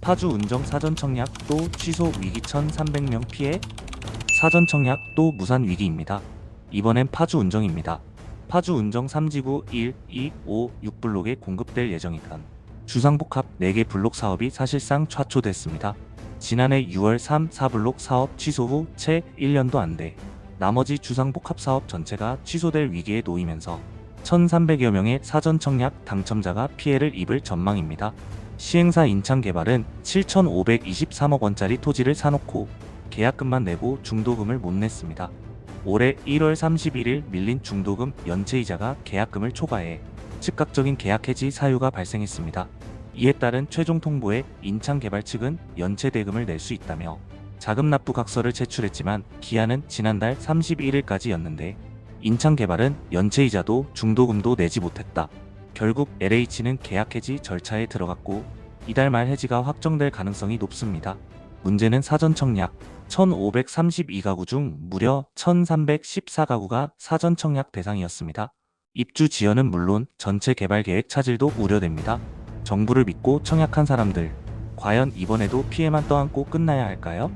파주 운정 사전 청약 또 취소 위기 1,300명 피해 사전 청약 또 무산 위기입니다. 이번엔 파주 운정입니다. 파주 운정 3지구 1, 2, 5, 6블록에 공급될 예정이던 주상복합 4개 블록 사업이 사실상 좌초됐습니다. 지난해 6월 3, 4블록 사업 취소 후 채 1년도 안 돼 나머지 주상복합 사업 전체가 취소될 위기에 놓이면서 1,300여 명의 사전 청약 당첨자가 피해를 입을 전망입니다. 시행사 인창개발은 7,523억 원짜리 토지를 사놓고 계약금만 내고 중도금을 못 냈습니다. 올해 1월 31일 밀린 중도금 연체이자가 계약금을 초과해 즉각적인 계약 해지 사유가 발생했습니다. 이에 따른 최종 통보에 인창개발 측은 연체 대금을 낼 수 있다며 자금 납부 각서를 제출했지만 기한은 지난달 31일까지였는데 인창개발은 연체이자도 중도금도 내지 못했다. 결국 LH는 계약 해지 절차에 들어갔고 이달 말 해지가 확정될 가능성이 높습니다. 문제는 사전 청약 1,532가구 중 무려 1,314가구가 사전 청약 대상이었습니다. 입주 지연은 물론 전체 개발 계획 차질도 우려됩니다. 정부를 믿고 청약한 사람들, 과연 이번에도 피해만 떠안고 끝나야 할까요?